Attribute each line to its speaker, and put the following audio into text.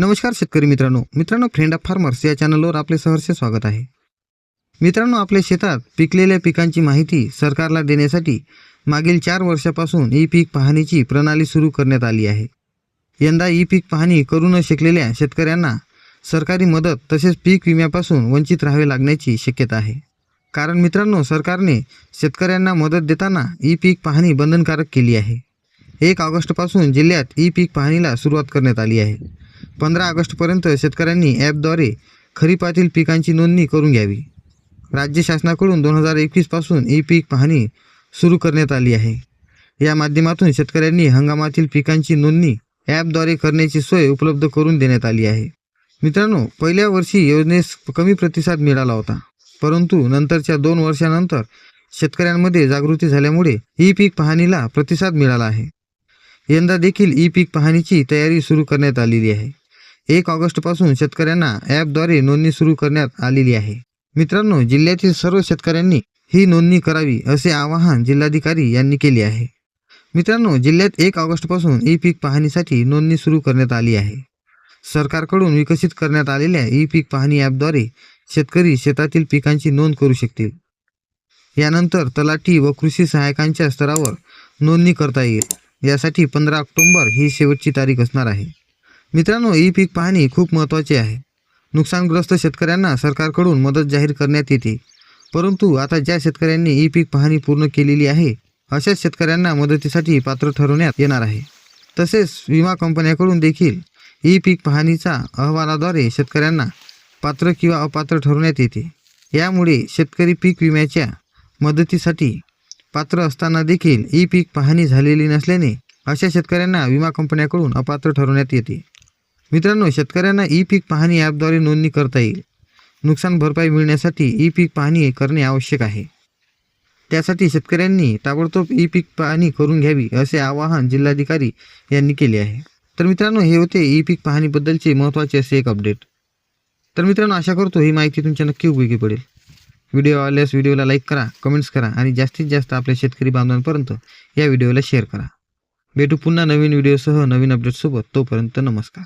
Speaker 1: नमस्कार शेतकरी मित्रांनो. मित्रांनो फ्रेंड ऑफ फार्मर्स या चॅनलवर आपले सहर्ष स्वागत आहे. मित्रांनो आपल्या शेतात पिकलेल्या पिकांची माहिती सरकारला देण्यासाठी मागील चार वर्षापासून ई पीक पाहणीची प्रणाली सुरू करण्यात आली आहे. यंदा ई पीक पाहणी करू न शकलेल्या शेतकऱ्यांना सरकारी मदत तसेच पीक विम्यापासून वंचित राहावे लागण्याची शक्यता आहे. कारण मित्रांनो सरकारने शेतकऱ्यांना मदत देताना ई पीक पाहणी बंधनकारक केली आहे. एक ऑगस्टपासून जिल्ह्यात ई पीक पाहणीला सुरुवात करण्यात आली आहे. पंधरा ऑगस्टपर्यंत शेतकऱ्यांनी ॲपद्वारे खरीपातील पिकांची नोंदणी करून घ्यावी. राज्य शासनाकडून दोन हजार एकवीसपासून ई पीक पाहणी सुरू करण्यात आली आहे. या माध्यमातून शेतकऱ्यांनी हंगामातील पिकांची नोंदणी ॲपद्वारे करण्याची सोय उपलब्ध करून देण्यात आली आहे. मित्रांनो पहिल्या वर्षी योजनेस कमी प्रतिसाद मिळाला होता. परंतु नंतरच्या दोन वर्षानंतर शेतकऱ्यांमध्ये जागृती झाल्यामुळे ई पीक पाहणीला प्रतिसाद मिळाला आहे. यंदा देखील ई पीक पाहणीची तयारी सुरू करण्यात आलेली आहे. एक ऑगस्टपासून शेतकऱ्यांना ॲपद्वारे नोंदणी सुरू करण्यात आलेली आहे. मित्रांनो जिल्ह्यातील सर्व शेतकऱ्यांनी ही नोंदणी करावी असे आवाहन जिल्हाधिकारी यांनी केले आहे. मित्रांनो जिल्ह्यात एक ऑगस्टपासून ई पीक पाहणीसाठी नोंदणी सुरू करण्यात आली आहे. सरकारकडून विकसित करण्यात आलेल्या ई पीक पाहणी ॲपद्वारे शेतकरी शेतातील पिकांची नोंद करू शकतील. यानंतर तलाठी व कृषी सहायकांच्या स्तरावर नोंदणी करता येईल. यासाठी पंधरा ऑक्टोंबर ही शेवटची तारीख असणार आहे. मित्रांनो ई पीक पाहणी खूप महत्त्वाची आहे. नुकसानग्रस्त शेतकऱ्यांना सरकारकडून मदत जाहीर करण्यात येते. परंतु आता ज्या शेतकऱ्यांनी ई पीक पाहणी पूर्ण केलेली आहे अशाच शेतकऱ्यांना मदतीसाठी पात्र ठरवण्यात येणार आहे. तसेच विमा कंपन्याकडून देखील ई पीक पाहणीचा अहवालाद्वारे शेतकऱ्यांना पात्र किंवा अपात्र ठरवण्यात येते. यामुळे शेतकरी पीक विम्याच्या मदतीसाठी पात्र असताना देखील ई पीक पाहणी झालेली नसल्याने अशा शेतकऱ्यांना विमा कंपन्याकडून अपात्र ठरवण्यात येते. मित्रांनो शेतकऱ्यांना ई पीक पाहणी ॲपद्वारे नोंदणी करता येईल. नुकसान भरपाई मिळण्यासाठी ई पीक पाहणी करणे आवश्यक आहे. त्यासाठी शेतकऱ्यांनी ताबडतोब ई पीक पाहणी करून घ्यावी असे आवाहन जिल्हाधिकारी यांनी केले आहे. तर मित्रांनो हे होते ई पीक पाहणीबद्दलचे महत्त्वाचे असे एक अपडेट. तर मित्रांनो आशा करतो ही माहिती तुमच्या नक्की उपयोगी पडेल. व्हिडिओ आवडल्यास व्हिडिओला लाईक करा कमेंट्स करा आणि जास्तीत जास्त आपल्या शेतकरी बांधवांपर्यंत या व्हिडिओला शेअर करा. भेटू पुन्हा नवीन व्हिडिओसह नवीन अपडेटसोबत तोपर्यंत नमस्कार.